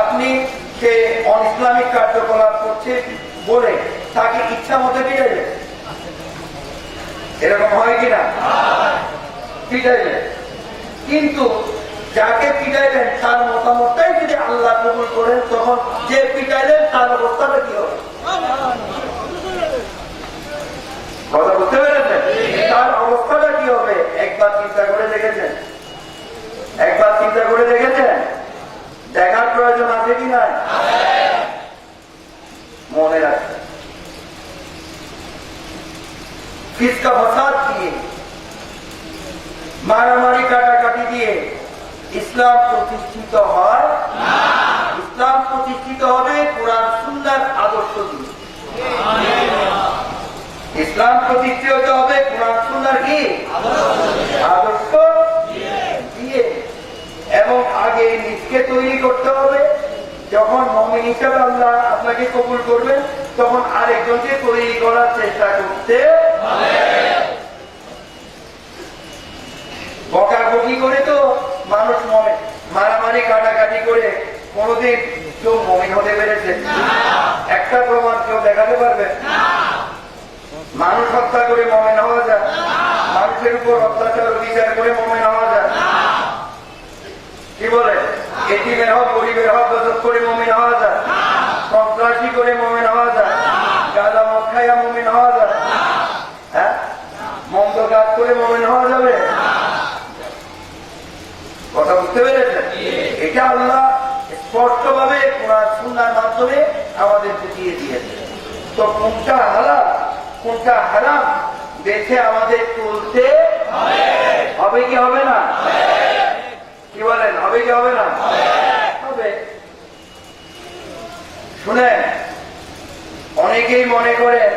আপনি সে on Islamic কার্যকলাপ করছে বলে তাকে ইচ্ছা মতো পিটাইলেন এরকম হয় কিনা পিটাইলেন কিন্তু যাকে পিটাইলেন, তার মতামতটাই যদি আল্লাহ কবুল করেন, তখন যে পিটাইলেন, তার অবস্থাটা কি হবে? কথা বুঝতে পেরেছেন? তার অবস্থাটা কি হবে? একবার চিন্তা করে দেখেছেন একবার চিন্তা করে দেখেছেন দেখার প্রয়োজন আছে কি না মনে রাখবেন ফিসকা ফসাদ দিয়ে মারামারি কাটাকাটি দিয়ে ইসলাম প্রতিষ্ঠিত হয় ইসলাম প্রতিষ্ঠিত হবে কোরআন সুন্দর আদর্শ দিয়ে ইসলাম প্রতিষ্ঠিত হবে কোরআন সুন্দর কি আদর্শ দিয়ে এবং আগে নিজকে তৈরি করতে হবে যখন মমিন হিসাবে আল্লাহ আপনাকে কবুল করবেন তখন আরেকজনকে তৈরি করার চেষ্টা করতে বকাবকি করে তো মানুষ মমে মারামারি কাটাকাটি করে কোনোদিন কেউ মমিন হতে পেরেছে? একটা প্রমাণ কেউ দেখাতে পারবে? মানুষ হত্যা করে মমেন হওয়া যায়। মানুষের উপর অত্যাচার বিচার করে মমেন হওয়া যায়। কি বলে? এটিমের হক গরিবের হক করে মমিন হওয়া যায় সন্ত্রাসী করে মমিন হওয়া যায় গাঁদা মদ খাইয়া মমিন হওয়া যায় হ্যাঁ মন্দ কাজ করে মমিন হওয়া যাবে? কথা বুঝতে পেরেছেন? এটা আল্লাহ স্পষ্ট ভাবে সুন্নার মাধ্যমে আমাদের বুঝিয়ে দিয়েছে তো কোনটা হালাল, কোনটা হারাম, দেখে আমাদের চলতে হবে কি হবে না? কি বলেন, হবে কি হবে না? হবে। শুনেন, অনেকেই মনে করেন